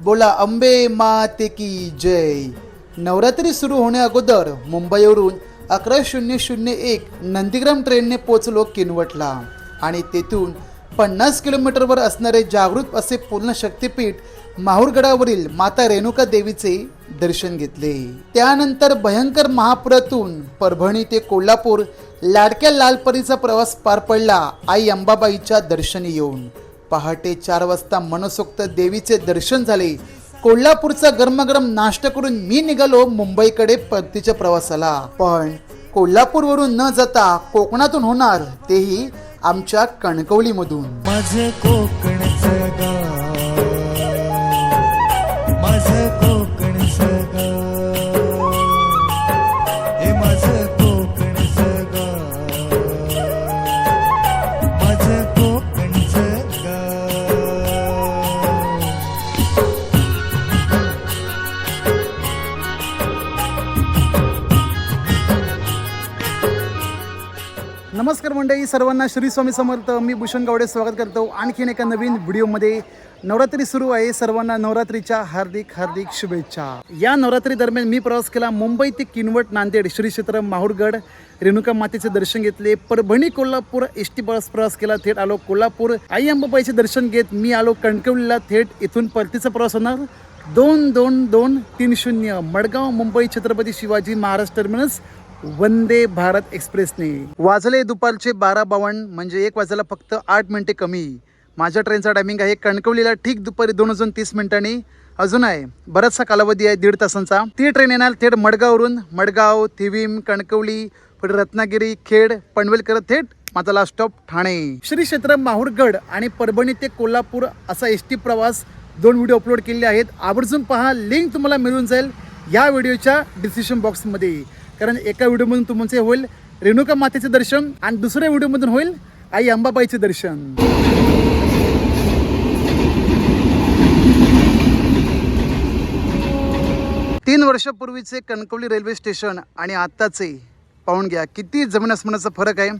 बोला अंबे माते की जय. नवरात्री सुरू होण्या अगोदर मुंबईवरून अकरा शून्य शून्य एक नंदीग्राम ट्रेनने पोचलो किनवटला. आणि तेथून पन्नास किलोमीटरवर असणारे जागृत असे पूर्ण शक्तिपीठ माहूरगडावरील माता रेणुका देवीचे दर्शन घेतले. त्यानंतर भयंकर महापुरातून परभणी ते कोल्हापूर लाडक्या लालपरीचा प्रवास पार पडला आई अंबाबाईच्या दर्शनी येऊन. पहाटे चार वाजता मनसोक्त देवीचे दर्शन झाले. कोल्हापूरचा गरमागरम नाश्ता करून मी निघालो मुंबईकडे परतीच्या प्रवासाला. पण कोल्हापूरवरून न जाता कोकणातून होणार तेही आमच्या कणकवलीमधून. माझं कोकण नमस्कार मंडळी सर्वांना श्री स्वामी समर्थ. मी भूषण गावडे स्वागत करतो. आणखीन एका नवीन व्हिडिओमध्ये नवरात्री सुरू आहे. सर्वांना नवरात्रीच्या हार्दिक हार्दिक शुभेच्छा. या नवरात्री दरम्यान मी प्रवास केला मुंबई ते किनवट नांदेड श्री क्षेत्र माहूरगड रेणुका मातेचे दर्शन घेतले. Parbhani Kolhapur S T bus प्रवास केला थेट आलो कोल्हापूर. आई अंबाबाईचे दर्शन घेत मी आलो कणकवलीला थेट इथून परतीचा प्रवास होणार. दोन दोन दोन तीन शून्य. मडगाव मुंबई छत्रपती शिवाजी महाराज टर्मिनस वंदे भारत एक्सप्रेसने. वाजले दुपारचे बारा बावन्न म्हणजे एक वाजायला फक्त आठ मिनिटे कमी. माझ्या ट्रेनचा टायमिंग आहे कणकवलीला ठीक दुपारी दोन वाजून तीस मिनिटांनी. अजून आहे बराचसा कालावधी आहे दीड तासांचा. ती ट्रेन येणार थेट मडगाववरून. मडगाव थिवीम कणकवली पुढे रत्नागिरी खेड पनवेल करत थेट माझा लास्ट स्टॉप ठाणे. श्री क्षेत्र माहूरगड आणि परभणी ते कोल्हापूर असा एस टी प्रवास दोन व्हिडिओ अपलोड केले आहेत. आवर्जून पहा लिंक तुम्हाला मिळून जाईल या व्हिडिओच्या डिस्क्रिप्शन बॉक्समध्ये कारण एका व्हिडिओमधून तुमचे होईल रेणुका मातेचे दर्शन आणि दुसऱ्या व्हिडिओमधून होईल आई अंबाबाईचे दर्शन. तीन वर्षापूर्वीचे कणकवली रेल्वे स्टेशन आणि आत्ताचे पाहून घ्या किती जमीन आसमानाचा फरक आहे.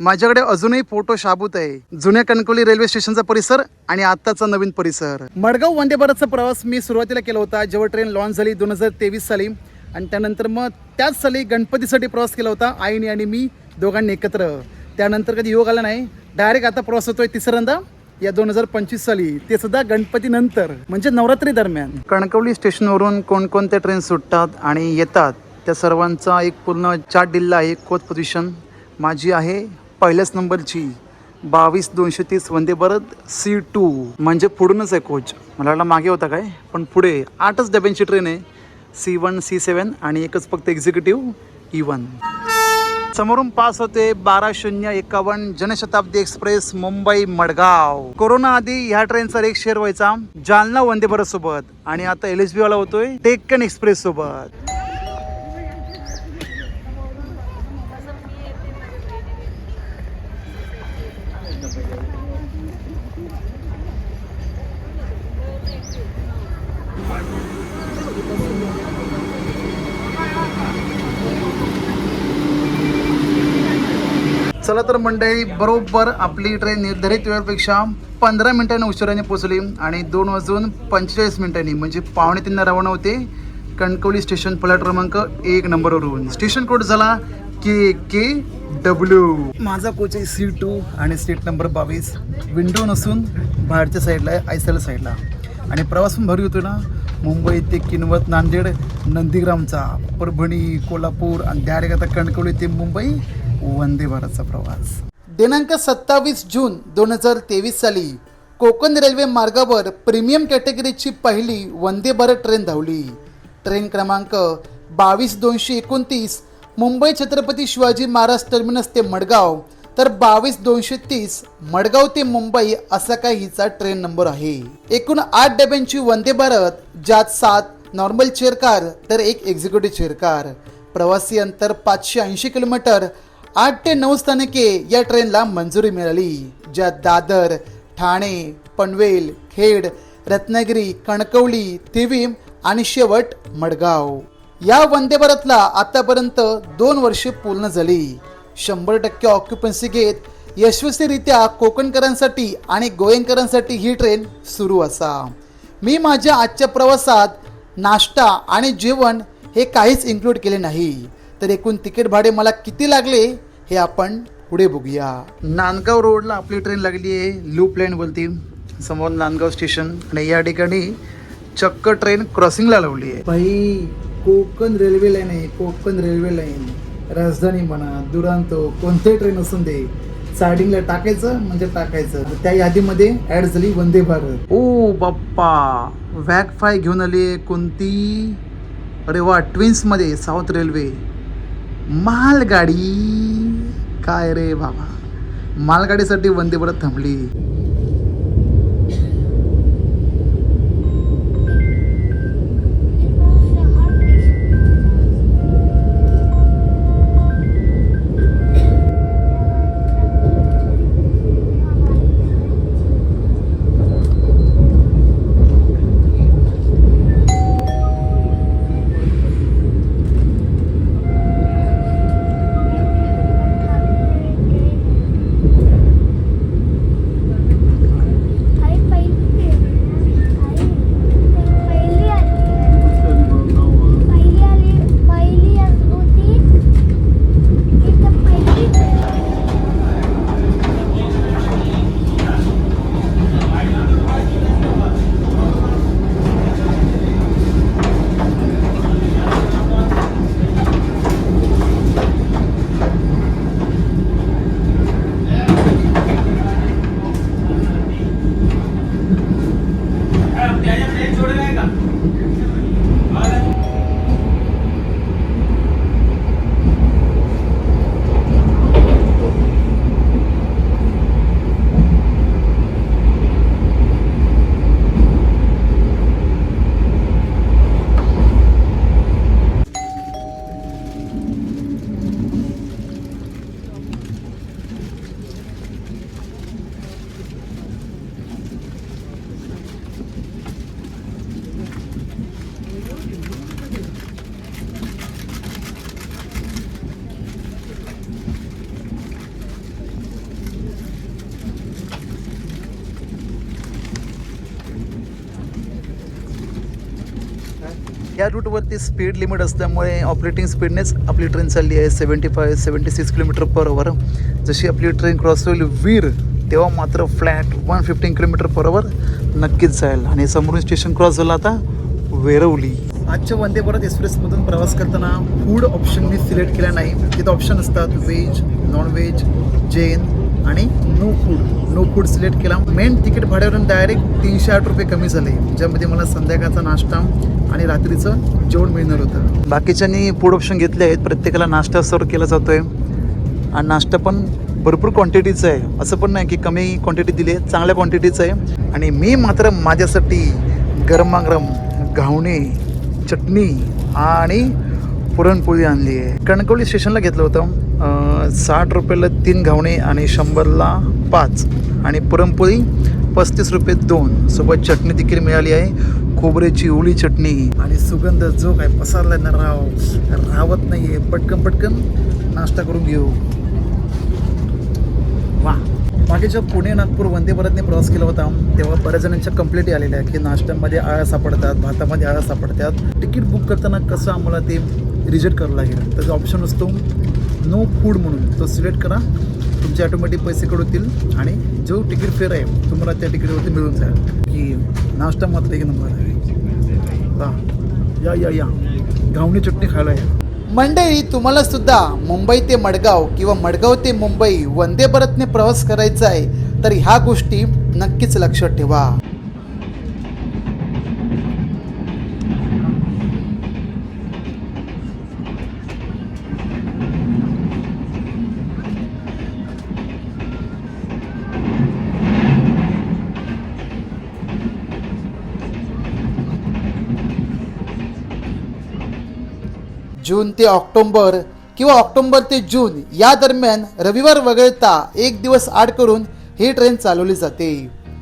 माझ्याकडे अजूनही फोटो शाबूत आहे. जुन्या कणकवली रेल्वे स्टेशनचा परिसर आणि आत्ताचा नवीन परिसर. मडगाव वंदे भारतचा प्रवास मी सुरुवातीला केला होता जेव्हा ट्रेन लॉन्च झाली दोन हजार तेवीस साली. आणि त्यानंतर मग त्याच साली गणपतीसाठी प्रवास केला होता आईने आणि मी दोघांनी एकत्र. त्यानंतर कधी योग आला नाही डायरेक्ट आता प्रवास होतोय तिसऱ्यांदा. या दोन हजार पंचवीस साली ते सुद्धा गणपती नंतर म्हणजे नवरात्री दरम्यान. कणकवली स्टेशनवरून कोणकोणत्या ट्रेन सुटतात आणि येतात त्या सर्वांचा एक पूर्ण चार्ट दिला आहे कोच पोझिशन माझी आहे पहिल्याच नंबरची. बावीस दोनशे तीस वंदे भारत सी टू म्हणजे पुढूनच आहे कोच मला वाटलं मागे होता काय पण पुढे आठच डब्यांची ट्रेन आहे. सी वन सी सेवन आणि एकच फक्त एक्झिक्युटिव्ह ई वन. समोरून पास होते बारा शून्य एकावन्न जनशताब्दी एक्सप्रेस मुंबई मडगाव. कोरोना आधी ह्या ट्रेनचा रेक शेअर व्हायचा. जालना वंदे भारत सोबत. आणि आता एल एस बी वाला होतोय टेक्कन एक्सप्रेस सोबत. चला तर मंडळी बरोबर आपली ट्रेन निर्धारित वेळेपेक्षा पंधरा मिनिटांनी उशिराने पोहोचली आणि दोन वाजून पंचेचाळीस मिनिटांनी म्हणजे पावणे तीनला रवाना होते कणकवली स्टेशन प्लॅट क्रमांक एक नंबरवरून. स्टेशन कोड झाला के के डब्ल्यू माझा कोच आहे सी टू आणि सीट नंबर बावीस. विंडो नसून बाहेरच्या साईडला आहे आयसल साईडला आणि प्रवास पण होतो ना मुंबई ते किनवत नांदेड नंदीग्रामचा परभणी कोल्हापूर आणि डायरेक्ट आता कणकवली ते मुंबई. वंदे भारतचा प्रवास. दिनांक सत्तावीस जून दोन हजार तेवीस साली कोकण रेल्वे मार्गावर प्रीमियम कॅटेगरीची पहिली वंदे भारत ट्रेन धावली. ट्रेन क्रमांक बावीस दोनशे एकोणतीस मुंबई छत्रपती शिवाजी महाराज टर्मिनस ते मडगाव तर बावीस दोनशे तीस मडगाव ते मुंबई असा काही हिचा ट्रेन नंबर आहे. एकूण आठ डब्यांची वंदे भारत ज्यात सात नॉर्मल चेअर कार तर एक एक्झिक्युटिव्ह चेअर कार प्रवासी अंतर पाचशे ऐंशी किलोमीटर आठ ते नऊ स्थानके या ट्रेनला मंजुरी मिळाली ज्यात दादर ठाणे पनवेल खेड रत्नागिरी कणकवली तिवीम आणि शेवट मडगाव. या वंदे भारतला आतापर्यंत दोन वर्षे पूर्ण झाली. शंभर टक्के ऑक्युपन्सी घेत यशस्वीरित्या कोकणकरांसाठी आणि गोयंकरांसाठी ही ट्रेन सुरू असा. मी माझ्या आजच्या प्रवासात नाश्ता आणि जेवण हे काहीच इन्क्लूड केले नाही. तर एकूण तिकीट भाडे मला किती लागले? हे आपण पुढे बघूया. नांदगाव रोडला आपली ट्रेन लागली आहे लूप लाईन बोलती समोर नांदगाव स्टेशन आणि या ठिकाणी चक्क ट्रेन क्रॉसिंगला लावली आहे. बाई कोकण रेल्वे लाईन आहे कोकण रेल्वे लाईन राजधानी म्हणा दुरांतो कोणतेही ट्रेन असून दे स्टार्टिंगला टाकायचं म्हणजे टाकायचं. त्या यादीमध्ये ऍड झाली वंदे भारत. ओ बाप्पा वॅग फाय घेऊन आली कोणती? अरे वा ट्विन्समध्ये साऊथ रेल्वे मालगाडी काय रे बाबा? मालगाडीसाठी वंदे परत थांबली. या रूटवरती स्पीड लिमिट असल्यामुळे ऑपरेटिंग स्पीडनेच आपली ट्रेन चालली आहे. Seventy five seventy six kilometre per hour जशी आपली ट्रेन क्रॉस होईल वीर तेव्हा मात्र flat one fifteen kilometre per hour नक्कीच जाईल. आणि समोरून स्टेशन क्रॉस झालं आता वेरवली. आजच्या वंदे भारत एक्सप्रेसमधून प्रवास करताना फूड ऑप्शन मी सिलेक्ट केला नाही. तिथं ऑप्शन असतात व्हेज नॉन व्हेज जैन आणि no food no food select केला. मेन तिकीट भाड्यावरून डायरेक्ट तीनशे आठ रुपये कमी झाले. ज्यामध्ये मला संध्याकाळचा नाश्ता आणि रात्रीचं जेवण मिळणार होतं. बाकीच्यांनी फूड ऑप्शन घेतले आहेत. प्रत्येकाला नाश्ता सर्व केला जातोय. आणि नाश्ता पण भरपूर क्वांटिटीचं आहे. असं पण नाही की कमी क्वांटिटी दिली आहे चांगल्या क्वांटिटीचं आहे. आणि मी मात्र माझ्यासाठी गरमागरम घावणे चटणी आणि पुरणपोळी आणली आहे. कणकवली स्टेशनला घेतलं होतं. साठ रुपयाला तीन घावणे आणि शंभरला पाच. आणि पुरणपोळी पस्तीस रुपये दोन. सोबत चटणी देखील मिळाली आहे. खोबऱ्याची ओली चटणी. आणि सुगंध जो काय पसरलाय ना राव रावत नाही आहे पटकन पटकन नाश्ता करून घेऊ. वा. मागेच्या पुणे नागपूर वंदे भारतने प्रवास केला होता. तेव्हा बऱ्याच जणांच्या कंप्लेंटी आलेल्या आहेत की नाश्त्यामध्ये आळ्या सापडतात भातामध्ये आळ्या सापडतात. तिकीट बुक करताना कसं आम्हाला ते रिजेक्ट करावं लागेल. त्याचा ऑप्शन असतो नो फूड म्हणून. तो सिलेक्ट करा. तुमचे ऑटोमॅटिक पैसे कडवतील आणि जो तिकीट फेअर आहे तुम्हाला त्या तिकीटवरती मिळून जाईल. की नाश्ता मात्र एक नंबर आहे. या या या. गावणी चटणी खायला या. मंडळी तुम्हाला सुद्धा मुंबई ते मडगाव किंवा मडगाव ते मुंबई वंदे भारतने प्रवास करायचा आहे तर ह्या गोष्टी नक्कीच लक्षात ठेवा. जून ते ऑक्टोंबर किंवा ऑक्टोंबर ते जून या दरम्यान रविवार वगळता एक दिवस आड करून ही ट्रेन चालवली जाते.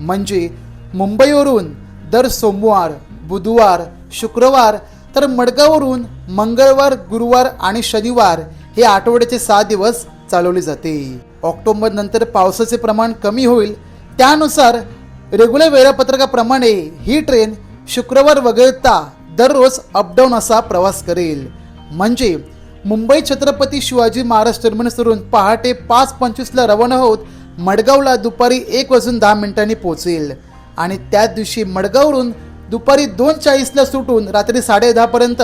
म्हणजे मुंबईवरून दर सोमवार बुधवार शुक्रवार तर मडगाववरून मंगळवार गुरुवार आणि शनिवार हे आठवड्याचे सहा दिवस चालवली जाते. ऑक्टोबर नंतर पावसाचे प्रमाण कमी होईल. त्यानुसार रेग्युलर वेळापत्रकाप्रमाणे ही ट्रेन शुक्रवार वगळता दररोज अपडाऊन असा प्रवास करेल. म्हणजे मुंबई छत्रपती शिवाजी महाराज टर्मिनसवरून पहाटे पाच पंचवीसला रवाना होत मडगावला दुपारी एक वाजून दहा मिनिटांनी पोहोचेल. आणि त्याच दिवशी मडगाववरून दुपारी दोन चाळीसला सुटून रात्री साडे पर्यंत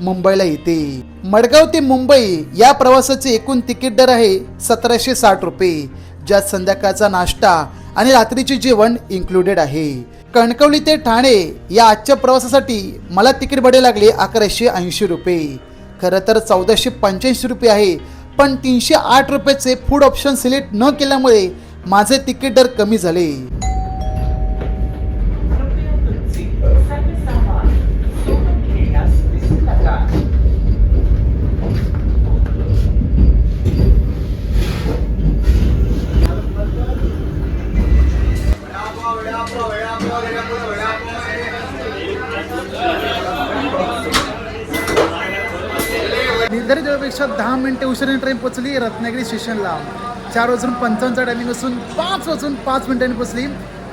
मुंबईला येते. मडगाव ते मुंबई या प्रवासाचे एकूण तिकीट दर आहे सतराशे साठ रुपये. ज्यात संध्याकाळचा नाश्ता आणि रात्रीचे जेवण इन्क्लुडेड आहे. कणकवली ते ठाणे या आजच्या प्रवासासाठी मला तिकीट भाडे लागले अकराशे ऐंशी रुपये. खरं तर चौदाशे पंच्याऐंशी रुपये आहे. पण तीनशे आठ रुपयाचे फूड ऑप्शन सिलेक्ट न केल्यामुळे माझे तिकीट दर कमी झाले. मिनटे उशिराने ट्रेन पोचली रत्नागिरी स्टेशनला. चार वाजून पंचावन्नचा टायमिंग असून पाच वाजून पाच मिनिटांनी पोहोचली.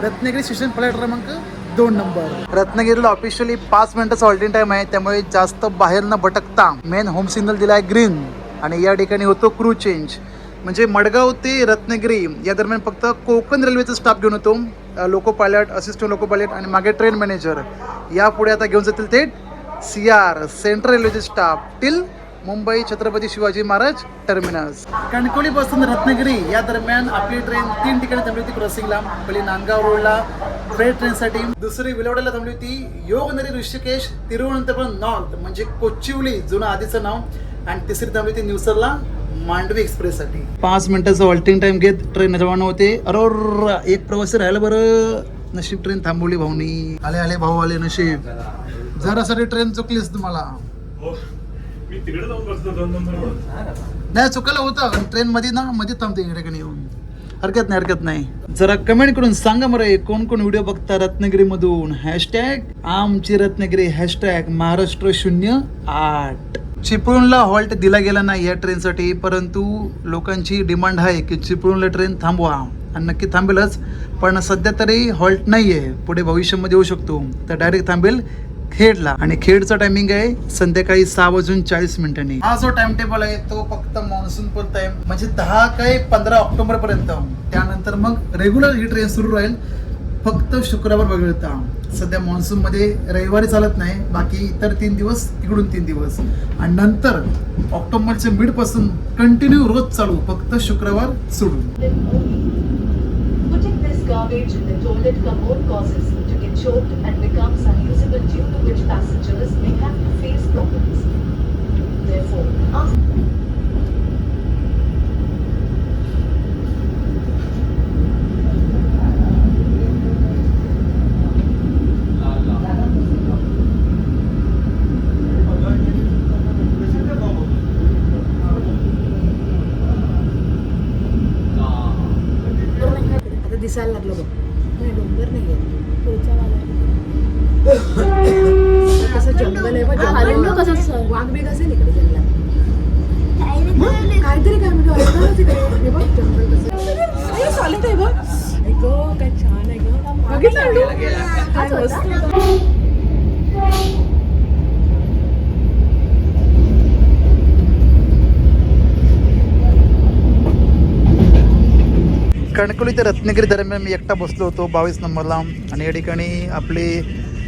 रत्नागिरी स्टेशन फ्लाईट क्रमांक दोन नंबर. रत्नागिरीला ऑफिशियली पाच मिनिटाचा हॉल्डिंग टाइम आहे त्यामुळे जास्त बाहेर न भटकता मेन होम सिग्नल दिला आहे ग्रीन आणि या ठिकाणी होतो क्रू चेंज म्हणजे मडगाव ते रत्नागिरी या दरम्यान फक्त कोकण रेल्वेचा स्टाफ घेऊन होतो. Loco pilot assistant loco pilot आणि मागे ट्रेन मॅनेजर यापुढे आता घेऊन जातील थेट सी आर सेंट्रल रेल्वेचे staff till Mumbai Chhatrapati Shivaji Maharaj terminus. Kankavli पासून रत्नागिरी या दरम्यान आपली ट्रेन तीन ठिकाणी थांबली होती क्रॉसिंगला पहिली नांदगाव रोडला फ्रेट ट्रेनसाठी दुसरी विलवड्याला थांबली होती योगनरी ऋषिकेश तिरुवनंतपुरम नॉर्थ म्हणजे कोचिवली जुनं आधीचं नाव. आणि तिसरी थांबली होती न्यूसरला मांडवी एक्सप्रेससाठी पाच मिनिटाचं वॉल्टिंग टाइम घेत ट्रेन रवाना होते. अरोर एक प्रवासी राहिलं बरं. नशीब ट्रेन थांबवली भाऊनी. आले आले भाऊ आले नशीब. जरासाठी ट्रेन चुकलीस तुम्हाला. हो मी तिकडे जाऊन दोन नंबर नाही चुकायला होतं. ट्रेन मध्ये ना मध्ये थांबते इकडे येऊन. हरकत नाही हरकत नाही. जरा कमेंट करून सांगा मरे कोण कोण व्हिडिओ बघता रत्नागिरी मधून हॅशटॅग आमची रत्नागिरी हॅशटॅग महाराष्ट्र शून्य आठ. चिपळूणला हॉल्ट दिला गेला नाही या ट्रेनसाठी परंतु लोकांची डिमांड आहे की चिपळूणला ट्रेन थांबवा. आणि नक्की थांबेलच पण सध्या तरी हॉल्ट नाही आहे पुढे भविष्यामध्ये येऊ शकतो. तर डायरेक्ट थांबेल खेडला आणि खेडचा टायमिंग आहे संध्याकाळी सहा वाजून चाळीस मिनिटांनी. हा जो टाइम टेबल आहे तो फक्त मान्सून पर्यंत आहे. म्हणजे दहा काय पंधरा ऑक्टोबर पर्यंत. त्यानंतर मग रेग्युलर ही ट्रेन सुरू राहील. फक्त शुक्रवार वगळता सध्या मान्सून मध्ये रविवारी चालत नाही. बाकी इतर तीन दिवस इकडून तीन दिवस. आणि नंतर ऑक्टोबरच्या मिडपासून कंटिन्यू रोज चालू. फक्त शुक्रवार सोडून due to which passengers may have to face problems. Therefore, ask. Kankavli ते रत्नागिरी दरम्यान मी एकटा बसलो होतो बावीस नंबरला आणि या ठिकाणी आपले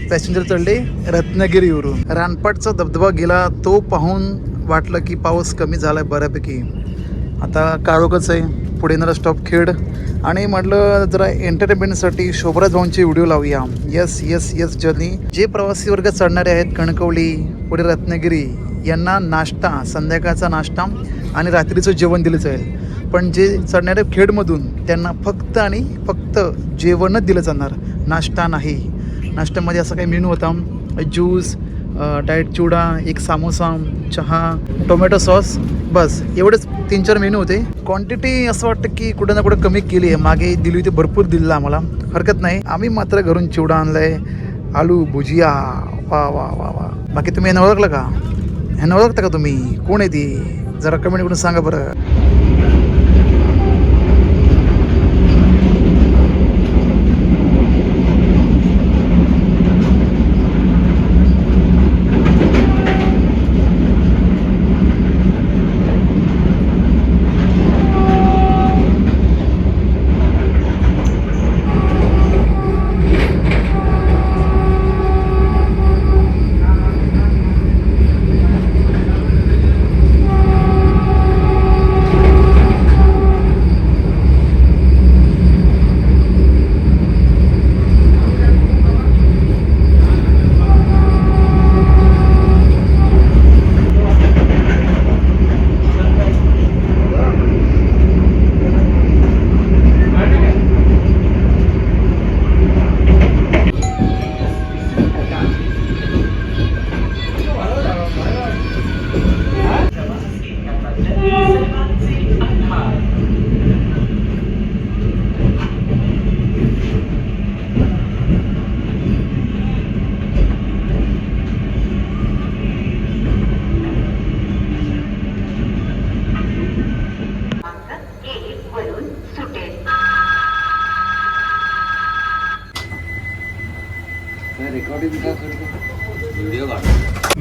पॅसेंजर चढले रत्नागिरीवरून. रानपाटचा धबधबा गेला तो पाहून वाटलं की पाऊस कमी झाला आहे बऱ्यापैकी. आता काळोखच आहे. पुढे येणारा स्टॉप खेड आणि म्हटलं जरा एंटरटेनमेंटसाठी शोभराज भाऊंचे व्हिडिओ लावूया. येस येस येस जर्नी जे प्रवासी वर्ग चढणारे आहेत कणकवली पुढे रत्नागिरी यांना नाश्ता संध्याकाळचा नाश्ता आणि रात्रीचं जेवण दिलं जाईल. पण जे चढणारे खेडमधून त्यांना फक्त आणि फक्त जेवणच दिलं जाणार. नाश्ता नाही. नाश्त्यामध्ये असा काही मेनू होता. ज्यूस डाएट चिवडा एक सामोसा चहा टोमॅटो सॉस बस. एवढेच तीन चार मेनू होते. क्वांटिटी असं वाटतं की कुठं ना कुठं कमी केली आहे. मागे दिली होती भरपूर दिलं आम्हाला. हरकत नाही. आम्ही मात्र घरून चिवडा आणलाय आलू भुजिया. वा वा वा वा. बाकी तुम्ही यांना ओळखलं का? ह्यांना ओळखता का तुम्ही? कोण आहे ती? जरा कमेंट करून सांगा बरं.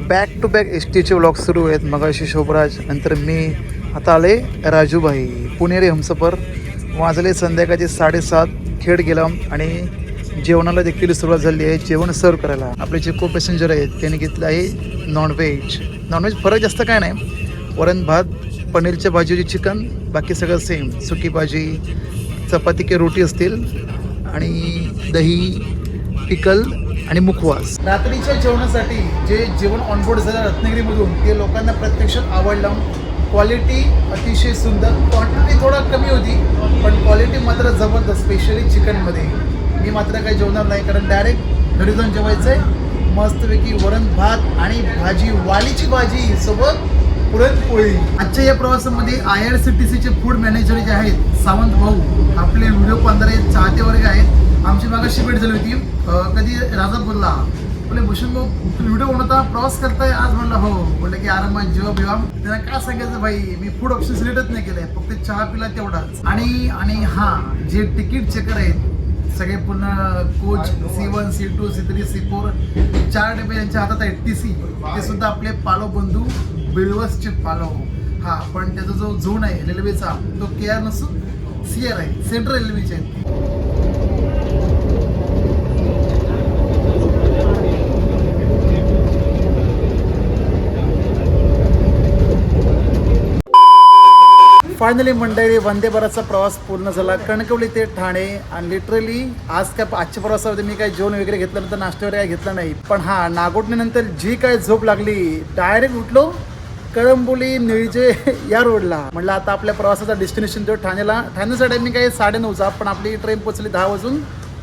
बॅक टू बॅक एस टीचे ब्लॉग सुरू आहेत. मगाशी शोभराज नंतर मी आता आले राजूभाई पुणेरी हमसफर. वाजले संध्याकाळचे साडेसात खेड गेला आणि जेवणाला देखील सुरुवात झाली आहे जेवण सर्व करायला. आपले जे को पॅसेंजर आहेत त्यांनी घेतलं आहे नॉनव्हेज नॉनव्हेज फरक जास्त काय नाही. वरण भात पनीरच्या भाजीची चिकन बाकी सगळं सेम सुकी भाजी चपाती की रोटी असतील आणि दही पिकल आणि मुखवास. रात्रीच्या जेवणासाठी जे जेवण ऑनबोर्ड झालं रत्नागिरीमधून ते लोकांना प्रत्यक्षात आवडलं क्वालिटी अतिशय सुंदर. क्वांटिटी थोडा कमी होती पण क्वालिटी मात्र जबरदस्त स्पेशली चिकनमध्ये. मी मात्र काही जेवणार नाही कारण डायरेक्ट घरी जाऊन जेवायचं आहे मस्तपैकी वरण भात आणि भाजी वालीची भाजी सोबत पुरणपोळी. आजच्या या प्रवासामध्ये आय आर सी टी सीचे फूड मॅनेजर जे आहेत सावंत भाऊ आपले व्हिडिओ पंधरा चाहते वर्ग आहेत. आमची मागाशी भेट झाली होती. कधी राजापूरला बोले भूषण भाऊ तुम्ही व्हिडिओ बनवता प्रवास करताय? आज म्हणलं हो. बोलले की आरामात जेव्हा बिवा त्यांना काय सांगायचं भाई मी फूड ऑप्शन सिलेक्टच नाही केलंय फक्त चहा पिला तेवढाच. आणि आणि हा जे तिकीट चेकर आहेत सगळे पूर्ण coach C one C two C three C four चार डबे यांच्या हातात आहेत टी सी ते सुद्धा आपले पालो बंधू बिल्वसचे पालो. हा पण त्याचा जो झोन आहे रेल्वेचा तो के आर नसून सी आर आहे सेंट्रल रेल्वेचे फायनली मंडळी वंदे भारतचा प्रवास पूर्ण झाला कणकवली ते ठाणे आणि लिटरली आज काय आजच्या प्रवासामध्ये मी काही जेवण वगैरे घेतलं नंतर नाश्ता वगैरे काही घेतला नाही पण हा नागोटणीनंतर जी काय झोप लागली डायरेक्ट उठलो कळंबोली निळजे या रोडला म्हटलं आता आपल्या प्रवासाचा डेस्टिनेशन जो ठाण्याला ठाण्याचा टायमिंग काही साडे नऊचा पण आपली ट्रेन पोहोचली दहा वाजून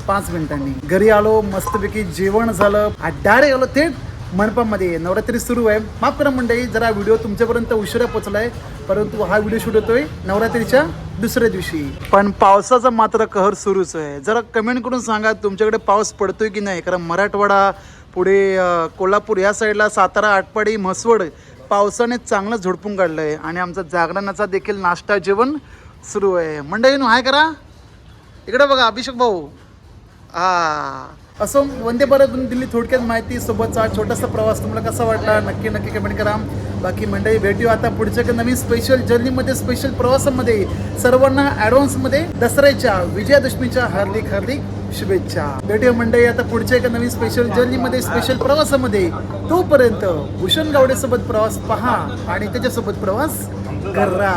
पाच मिनिटांनी घरी आलो मस्तपैकी जेवण झालं डायरेक्ट आलो थेट मंडपामध्ये नवरात्री सुरू आहे. माफ करा मंडळी जरा व्हिडिओ तुमच्यापर्यंत उशिरा पोचला आहे परंतु हा व्हिडिओ शूट होतोय नवरात्रीच्या दुसऱ्या दिवशी. पण पावसाचा मात्र कहर सुरूच आहे. जरा कमेंट करून सांगा तुमच्याकडे पाऊस पडतोय की नाही? कारण मराठवाडा पुढे कोल्हापूर या साईडला सातारा आटपाडी म्हसवड पावसाने चांगलं झोडपून काढलं आहे आणि आमचा जागरणाचा देखील नाश्ता जेवण सुरू आहे. मंडळी हाय करा. इकडे बघा अभिषेक भाऊ. हा. असं वंदे भारतून दिल्ली थोडक्यात माहिती सोबतचा छोटासा प्रवास तुम्हाला कसा वाटला? नक्की नक्की कमेंट करा. बाकी मंडळी भेटू आता पुढच्या एका नवीन स्पेशल जर्नीमध्ये स्पेशल प्रवासामध्ये सर्वांना ॲडव्हान्समध्ये दसऱ्याच्या विजयादशमीच्या हार्दिक हार्दिक शुभेच्छा. भेटूया मंडळी आता पुढच्या एका नवीन स्पेशल जर्नीमध्ये स्पेशल प्रवासामध्ये. तोपर्यंत भूषण गावडेसोबत प्रवास पहा आणि त्याच्यासोबत प्रवास करा.